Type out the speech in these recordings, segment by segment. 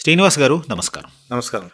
శ్రీనివాస్ గారు నమస్కారం. నమస్కారం.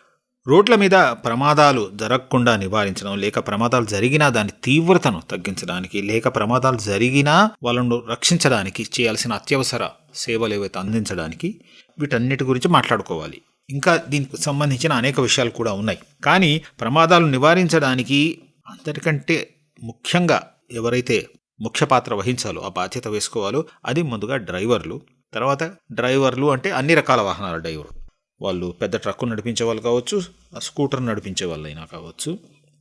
రోడ్ల మీద ప్రమాదాలు జరగకుండా నివారించడం లేక ప్రమాదాలు జరిగినా దాని తీవ్రతను తగ్గించడానికి లేక ప్రమాదాలు జరిగినా వాళ్ళను రక్షించడానికి చేయాల్సిన అత్యవసర సేవలు ఏవైతే అందించడానికి వీటన్నిటి గురించి మాట్లాడుకోవాలి. ఇంకా దీనికి సంబంధించిన అనేక విషయాలు కూడా ఉన్నాయి. కానీ ప్రమాదాలు నివారించడానికి అందరికంటే ముఖ్యంగా ఎవరైతే ముఖ్య పాత్ర వహించాలో ఆ బాధ్యత వేసుకోవాలో అది ముందుగా డ్రైవర్లు తర్వాత డ్రైవర్లు అంటే అన్ని రకాల వాహనాల డ్రైవర్ వాళ్ళు పెద్ద ట్రక్కు నడిపించే వాళ్ళు కావచ్చు స్కూటర్ నడిపించే వాళ్ళైనా కావచ్చు.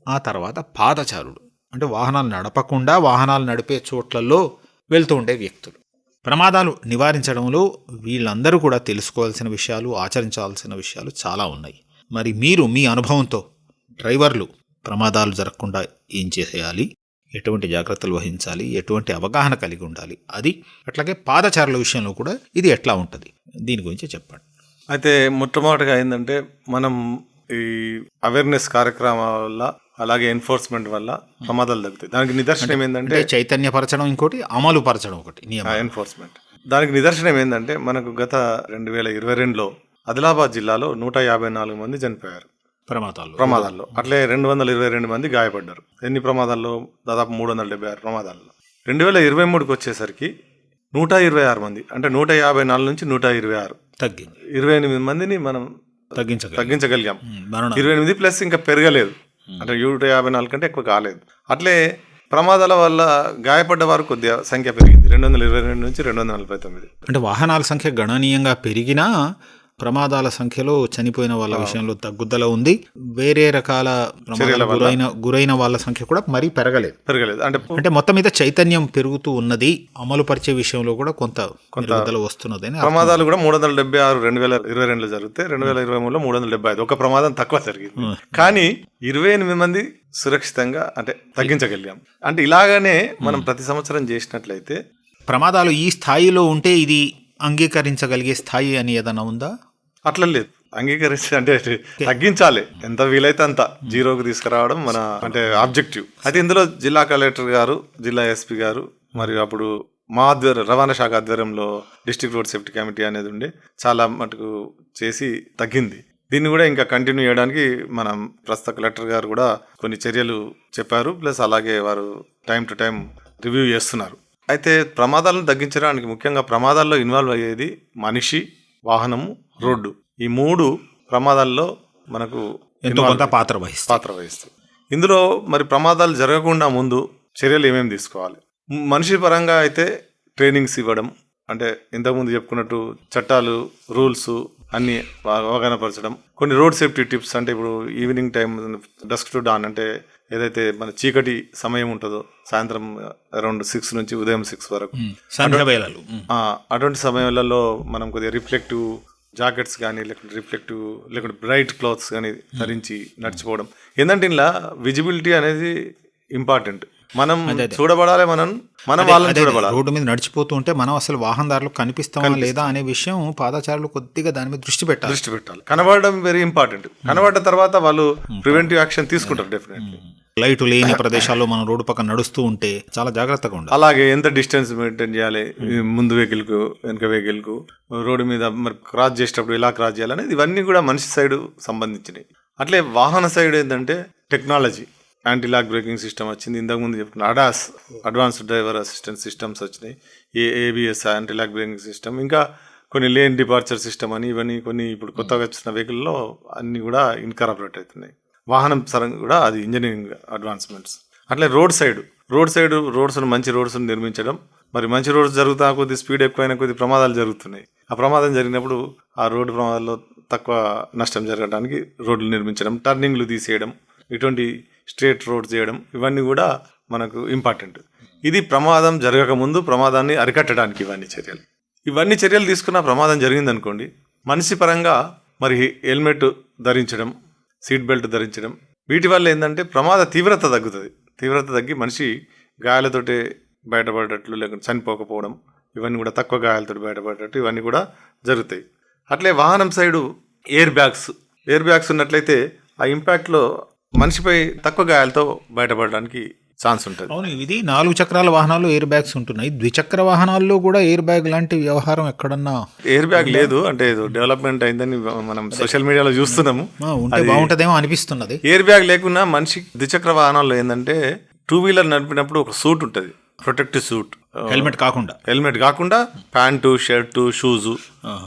ఆ తర్వాత పాదచారుడు. అంటే వాహనాలు నడపకుండా వాహనాలు నడిపే చోట్లలో వెళ్తూ ఉండే వ్యక్తులు. ప్రమాదాలు నివారించడంలో వీళ్ళందరూ కూడా తెలుసుకోవాల్సిన విషయాలు ఆచరించాల్సిన విషయాలు చాలా ఉన్నాయి. మరి మీరు మీ అనుభవంతో డ్రైవర్లు ప్రమాదాలు జరగకుండా ఏం చేసేయాలి ఎటువంటి జాగ్రత్తలు వహించాలి? ఎటువంటి అవగాహన కలిగి ఉండాలి? అది అట్లాగే పాదచారుల విషయంలో కూడా ఇది ఎట్లా ఉంటుంది? దీని గురించి చెప్పండి. అయితే మొట్టమొదటిగా ఏంటంటే మనం ఈ అవేర్నెస్ కార్యక్రమాల వల్ల అలాగే ఎన్ఫోర్స్మెంట్ వల్ల ప్రమాదాలు తగ్గుతాయి దానికి నిదర్శనం ఏంటంటే చైతన్యపరచడం ఇంకోటి అమలు పరచడం ఒకటి ఎన్ఫోర్స్మెంట్ దానికి నిదర్శనం ఏంటంటే మనకు గత రెండు వేల ఇరవై రెండులో ఆదిలాబాద్ జిల్లాలో నూట యాభై నాలుగు మంది చనిపోయారు. ప్రమాదాలు ప్రమాదాల్లో. అట్లే రెండు వందల ఇరవై రెండు మంది గాయపడ్డారు. ఎన్ని ప్రమాదాల్లో? దాదాపు మూడు వందల డెబ్బై ఆరు ప్రమాదాల్లో. రెండు వేల ఇరవై మూడుకి వచ్చేసరికి నూట ఇరవై ఆరు మంది అంటే నూట యాభై నాలుగు నుంచి నూట ఇరవై ఆరు తగ్గింది. ఇరవై ఎనిమిది మందిని మనం తగ్గించగలం తగ్గించగలిగాం. ఇరవై ఎనిమిది ప్లస్ ఇంకా పెరగలేదు. అంటే నూట యాభై నాలుగు కంటే ఎక్కువ కాలేదు. అట్లే ప్రమాదాల వల్ల గాయపడ్డ వారు కొద్దిగా సంఖ్య పెరిగింది. రెండు వందల ఇరవై రెండు నుంచి రెండు వందల నలభై తొమ్మిది. అంటే వాహనాల సంఖ్య గణనీయంగా పెరిగినా ప్రమాదాల సంఖ్యలో చనిపోయిన వాళ్ళ విషయంలో తగ్గుదల ఉంది. వేరే రకాల గురైన గురైన వాళ్ళ సంఖ్య కూడా మరీ పెరగలేదు. పెరగలేదు. అంటే అంటే మొత్తం మీద చైతన్యం పెరుగుతూ ఉన్నది. అమలు పరిచే విషయంలో కూడా కొంత పెరుగుదల వస్తున్నది ప్రమాదాలు కూడా మూడు వందల డెబ్బై ఆరు రెండు వేల ఇరవై రెండులో జరిగితే రెండు వేల ఇరవై మూడులో మూడు వందల డెబ్బై ఐదు. ఒక ప్రమాదం తక్కువ జరిగింది. కానీ ఇరవై ఎనిమిది మంది సురక్షితంగా అంటే తగ్గించగలిగాం. అంటే ఇలాగనే మనం ప్రతి సంవత్సరం చేసినట్లయితే ప్రమాదాలు ఈ స్థాయిలో ఉంటే ఇది అంగీకరించగలిగే స్థాయి అని ఏదైనా ఉందా? అట్లా లేదు. అంగీకరించి అంటే తగ్గించాలి. ఎంత వీలైతే అంత జీరోకి తీసుకురావడం మన అంటే ఆబ్జెక్టివ్. అయితే ఇందులో జిల్లా కలెక్టర్ గారు జిల్లా ఎస్పీ గారు మరియు అప్పుడు మా ఆధ్వర్యం రవాణా శాఖ ఆధ్వర్యంలో డిస్ట్రిక్ట్ రోడ్ సేఫ్టీ కమిటీ అనేది ఉండే చాలా మటుకు చేసి తగ్గింది. దీన్ని కూడా ఇంకా కంటిన్యూ చేయడానికి మనం ప్రస్తుత కలెక్టర్ గారు కూడా కొన్ని చర్యలు చెప్పారు. ప్లస్ అలాగే వారు టైం టు టైం రివ్యూ చేస్తున్నారు. అయితే ప్రమాదాలను తగ్గించడానికి ముఖ్యంగా ప్రమాదాల్లో ఇన్వాల్వ్ అయ్యేది మనిషి వాహనము రోడ్డు. ఈ మూడు ప్రమాదాల్లో మనకు ఎంతో కొంత పాత్ర వహిస్తుంది పాత్ర వహిస్తాయి. ఇందులో మరి ప్రమాదాలు జరగకుండా ముందు చర్యలు ఏమేమి తీసుకోవాలి? మనిషి పరంగా అయితే ట్రైనింగ్స్ ఇవ్వడం అంటే ఇంతకుముందు చెప్పుకున్నట్టు చట్టాలు రూల్స్ అన్ని అవగాహనపరచడం కొన్ని రోడ్ సేఫ్టీ టిప్స్ అంటే ఇప్పుడు evening time dusk to dawn అంటే ఏదైతే మన చీకటి సమయం ఉంటుందో సాయంత్రం అరౌండ్ సిక్స్ నుంచి ఉదయం సిక్స్ వరకు. అటువంటి సమయాలలో మనం కొద్దిగా రిఫ్లెక్టివ్ జాకెట్స్ కానీ లేకుంటే రిఫ్లెక్టివ్ లేకుంటే బ్రైట్ క్లాత్స్ కానీ ధరించి నడిచిపోవడం ఏంటంటే ఇలా విజిబిలిటీ అనేది ఇంపార్టెంట్ మనం చూడబడాలి మనం మనం వాళ్ళని చూడబడాలి రోడ్డు మీద నడిచిపోతూ ఉంటే మనం అసలు వాహనదారులు కనిపిస్తామా లేదా అనే విషయం పాదచారులు కొద్దిగా దాని మీద దృష్టి పెట్టాలి. దృష్టి పెట్టాలి. కనబడడం వెరీ ఇంపార్టెంట్ కనబడ్డ తర్వాత వాళ్ళు ప్రివెంటివ్ యాక్షన్ తీసుకుంటారు డెఫినెట్లీ లైట్ లేని ప్రదేశాల్లో మనం రోడ్డు పక్కన నడుస్తూ ఉంటే చాలా జాగ్రత్తగా ఉండాలి. అలాగే ఎంత డిస్టెన్స్ మెయింటైన్ చేయాలి? ఈ ముందు వెహికల్కు వెనక వెహికల్కు రోడ్డు మీద మరి క్రాస్ చేసేటప్పుడు ఎలా క్రాస్ చేయాలనేది ఇవన్నీ కూడా మనిషి సైడ్ సంబంధించినవి. అట్లే వాహన సైడ్ ఏంటంటే technology anti lock braking system వచ్చింది ఇంతకుముందు చెప్పుకున్న ADAS advanced driver assistant systems వచ్చినాయి. A ABS anti lock braking system ఇంకా కొన్ని లేన్ డిపార్చర్ సిస్టమ్ అని ఇవన్నీ కొన్ని ఇప్పుడు కొత్తగా వచ్చిన వెహికల్లో అన్నీ కూడా ఇన్కార్పొరేట్ అవుతున్నాయి. వాహనం సరంగా కూడా అది ఇంజనీరింగ్ అడ్వాన్స్మెంట్స్ అట్లే రోడ్ సైడ్ రోడ్ సైడ్ రోడ్స్ను మంచి రోడ్స్ను నిర్మించడం. మరి మంచి రోడ్స్ జరుగుతా కొద్ది స్పీడ్ ఎక్కువైన కొద్ది ప్రమాదాలు జరుగుతున్నాయి. ఆ ప్రమాదం జరిగినప్పుడు ఆ రోడ్డు ప్రమాదాల్లో తక్కువ నష్టం జరగడానికి రోడ్లు నిర్మించడం టర్నింగ్లు తీసేయడం. ఇటువంటి స్ట్రేట్ రోడ్ చేయడం ఇవన్నీ కూడా మనకు ఇంపార్టెంట్. ఇది ప్రమాదం జరగకముందు ప్రమాదాన్ని అరికట్టడానికి ఇవన్నీ చర్యలు. ఇవన్నీ చర్యలు తీసుకున్న ప్రమాదం జరిగిందనుకోండి మనిషి పరంగా మరి హెల్మెట్ ధరించడం సీట్ బెల్ట్ ధరించడం వీటి వల్ల ఏంటంటే ప్రమాద తీవ్రత తగ్గుతుంది. తీవ్రత తగ్గి మనిషి గాయాలతోటి బయటపడేటట్లు లేకుంటే చనిపోకపోవడం ఇవన్నీ కూడా తక్కువ గాయాలతో బయటపడేటట్టు ఇవన్నీ కూడా జరుగుతాయి. అట్లే వాహనం side air bags air bags ఉన్నట్లయితే ఆ ఇంపాక్ట్లో మనిషిపై తక్కువ గాయాలతో బయటపడడానికి ఛాన్స్ ఉంటుంది. అవును ఇది నాలుగు చక్రాల వాహనాలు ఎయిర్ బ్యాగ్స్ ఉంటున్నాయి. ద్విచక్ర వాహనాల్లో కూడా ఎయిర్ బ్యాగ్ లాంటి వ్యవహారం ఎక్కడన్నా ఎయిర్ బ్యాగ్ లేదు అంటే డెవలప్మెంట్ అయిందని మనం సోషల్ మీడియాలో చూస్తున్నాము. ఉంటే బాగుంటదేమో అనిపిస్తున్నది. ఎయిర్ బ్యాగ్ లేకున్నా మనిషి ద్విచక్ర వాహనాల్లో ఏంటంటే టూ వీలర్ నడిపినప్పుడు ఒక సూట్ ఉంటుంది. Protective suit. హెల్మెట్ కాకుండా. హెల్మెట్ కాకుండా ప్యాంటు షర్టు షూజు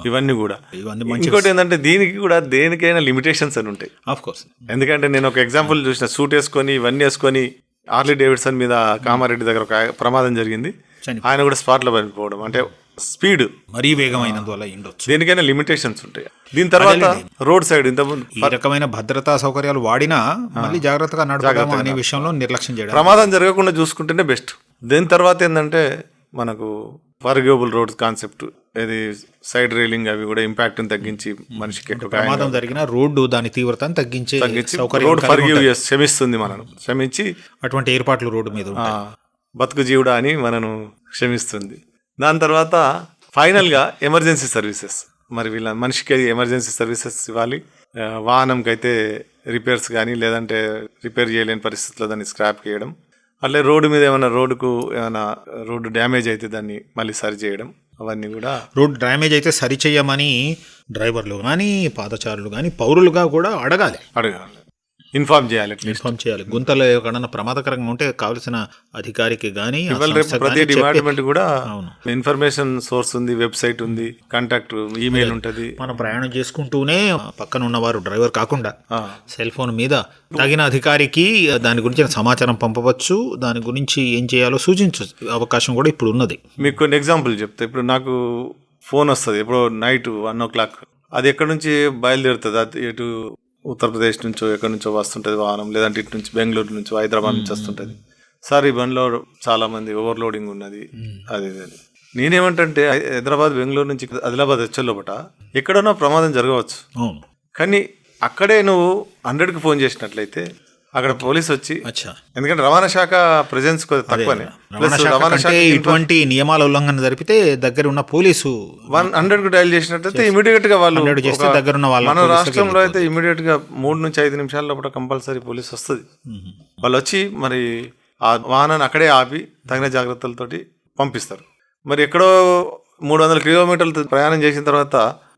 ఇవన్నీ కూడా. ఇవన్నీ ఇంకోటి ఏంటంటే దీనికి కూడా దేనికైనా లిమిటేషన్స్ అని ఉంటాయి. ఆఫ్ కోర్స్ ఎందుకంటే నేను ఒక ఎగ్జాంపుల్ చూసిన సూట్ వేసుకొని ఇవన్నీ వేసుకొని ఆర్లీ డేవిడ్సన్ మీద కామారెడ్డి దగ్గర ఒక ప్రమాదం జరిగింది. ఆయన కూడా స్పాట్లో పడిపోవడం. అంటే స్పీడ్. మరీ వేగమైనందువల్ల ఉండొచ్చు. దేనికైనా లిమిటేషన్స్ ఉంటాయి. దీని తర్వాత రోడ్ సైడ్ ఈ రకమైన భద్రతా సౌకర్యాలు వాడినా మళ్ళీ జాగ్రత్తగా నడపడము అనే విషయంలో నిర్లక్ష్యం చేయడం. ప్రమాదం జరగకుండా చూసుకుంటేనే బెస్ట్ దీని తర్వాత ఏంటంటే మనకు ఫర్గేబుల్ రోడ్ కాన్సెప్ట్ ఇది సైడ్ రైలింగ్ అవి కూడా ఇంపాక్ట్ తగ్గించి మనిషికి ఎక్కువ గాయం ప్రమాదం జరిగిన రోడ్డు దాని తీవ్రతను తగ్గించే రోడ్ ఫర్గివ్ క్షమిస్తుంది మనను. క్షమించి అటువంటి ఏర్పాట్లు రోడ్డు మీద. బతుకు జీవుడా అని మనను క్షమిస్తుంది. దాని తర్వాత ఫైనల్గా ఎమర్జెన్సీ సర్వీసెస్ మరి వీళ్ళ మనిషికి ఎమర్జెన్సీ సర్వీసెస్ ఇవ్వాలి. ఆ, వాహనంకి అయితే రిపేర్స్ కానీ లేదంటే రిపేర్ చేయలేని పరిస్థితుల్లో దాన్ని స్క్రాప్ చేయడం. అట్లే రోడ్డు మీద ఏమైనా రోడ్డుకు ఏమైనా రోడ్డు డ్యామేజ్ అయితే దాన్ని మళ్ళీ సరి చేయడం అవన్నీ కూడా రోడ్ డ్యామేజ్ అయితే సరిచేయమని డ్రైవర్లు కానీ పాదచారులు కానీ పౌరులుగా కూడా అడగాలి. అడగాలి. ఇన్ఫార్మ్ చేయాలి ఇన్ఫార్మ్ చేయాలి. గుంతలో ఎక్కడన్నా ప్రమాదకరంగా ఉంటే కావాల్సిన అధికారికి కానీ ప్రతి డిపార్ట్మెంట్ కూడా. ఇన్ఫర్మేషన్ సోర్స్ ఉంది వెబ్సైట్ ఉంది కాంటాక్ట్ ఈమెయిల్ ఉంటుంది. మనం ప్రయాణం చేసుకుంటూనే పక్కన ఉన్నవారు డ్రైవర్ కాకుండా. సెల్ ఫోన్ మీద తగిన అధికారికి దాని గురించి సమాచారం పంపవచ్చు దాని గురించి ఏం చేయాలో సూచించ అవకాశం కూడా ఇప్పుడు ఉన్నది. మీకు కొన్ని ఎగ్జాంపుల్ చెప్తా. ఇప్పుడు నాకు ఫోన్ వస్తుంది. ఎప్పుడో నైట్ వన్ ఓ క్లాక్ అది ఎక్కడి నుంచి బయలుదేరుతుంది? అది ఎటు ఉత్తరప్రదేశ్ నుంచో ఎక్కడి నుంచో వస్తుంటుంది వాహనం లేదంటే ఇటు నుంచి బెంగళూరు నుంచి హైదరాబాద్ నుంచి వస్తుంటుంది. సార్ ఈ బండిలో చాలా మంది ఓవర్లోడింగ్ ఉన్నది. అది ఇది అని నేనేమంటే హైదరాబాద్ బెంగళూరు నుంచి ఆదిలాబాద్ వచ్చే లోపట ఎక్కడన్నా ప్రమాదం జరగవచ్చు. కానీ అక్కడే నువ్వు హండ్రెడ్కి ఫోన్ చేసినట్లయితే అక్కడ పోలీస్ వచ్చి అచ్చా. ఎందుకంటే రవాణా శాఖ ప్రెజెన్స్ తక్కువనే. రవాణా శాఖ ఇటువంటి నియమాల ఉల్లంఘన జరిపితే దగ్గర ఉన్న పోలీసు వన్ హండ్రెడ్కు డైల్ చేసినట్టయితే ఇమీడియట్గా వాళ్ళు 100 చేస్తే దగ్గర ఉన్న వాళ్ళ మన రాష్ట్రంలో అయితే ఇమీడియట్గా మూడు నుంచి ఐదు నిమిషాల లోపల కంపల్సరీ పోలీస్ వస్తుంది. వాళ్ళు వచ్చి మరి ఆ వాహనాన్ని అక్కడే ఆపి తగిన జాగ్రత్తలతోటి పంపిస్తారు. మరి ఎక్కడో మూడు వందల కిలోమీటర్లు ప్రయాణం చేసిన తర్వాత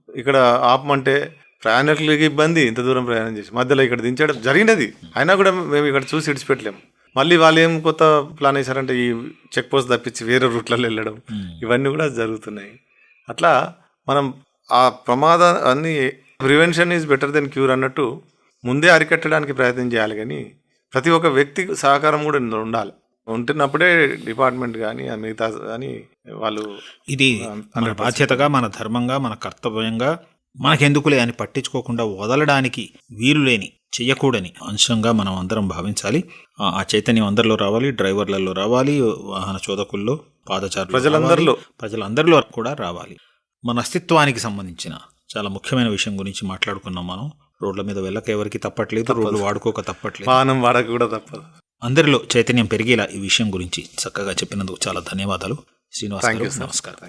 ఇక్కడ ఆపమంటే ప్రయాణికులకి ఇబ్బంది ఇంత దూరం ప్రయాణం చేసి. మధ్యలో ఇక్కడ దించడం. జరిగినది. అయినా కూడా మేము ఇక్కడ చూసి ఇడిచిపెట్టలేము మళ్ళీ వాళ్ళు ఏం కొత్త ప్లాన్ వేశారంటే ఈ చెక్ పోస్ట్ తప్పించి వేరే రూట్లలో వెళ్ళడం. ఇవన్నీ కూడా జరుగుతున్నాయి. అట్లా మనం ఆ ప్రమాద అన్ని prevention is better than cure అన్నట్టు ముందే అరికట్టడానికి ప్రయత్నం చేయాలి కానీ ప్రతి ఒక్క వ్యక్తి సహకారం కూడా ఉండాలి. ఉంటున్నప్పుడే డిపార్ట్మెంట్ కానీ మిగతా కానీ వాళ్ళు ఇది మన బాధ్యతగా మన ధర్మంగా మన కర్తవ్యంగా మనకెందుకులే అని పట్టించుకోకుండా వదలడానికి వీలు లేని చెయ్యకూడని అంశంగా మనం అందరం భావించాలి. ఆ- చైతన్యం అందరిలో రావాలి డ్రైవర్లలో రావాలి వాహన చోదకుల్లో పాదచారులు ప్రజలందరిలో. ప్రజలందరిలో కూడా రావాలి. మన అస్తిత్వానికి సంబంధించిన చాలా ముఖ్యమైన విషయం గురించి మాట్లాడుకున్నాం మనం. రోడ్ల మీద వెళ్ళక ఎవరికి తప్పట్లేదు రోడ్లు వాడుకోక తప్పట్లేదు. వాహనం వాడక కూడా తప్పదు. అందరిలో చైతన్యం పెరిగేలా ఈ విషయం గురించి చక్కగా చెప్పినందుకు చాలా ధన్యవాదాలు. శ్రీనివాస్ నమస్కారం.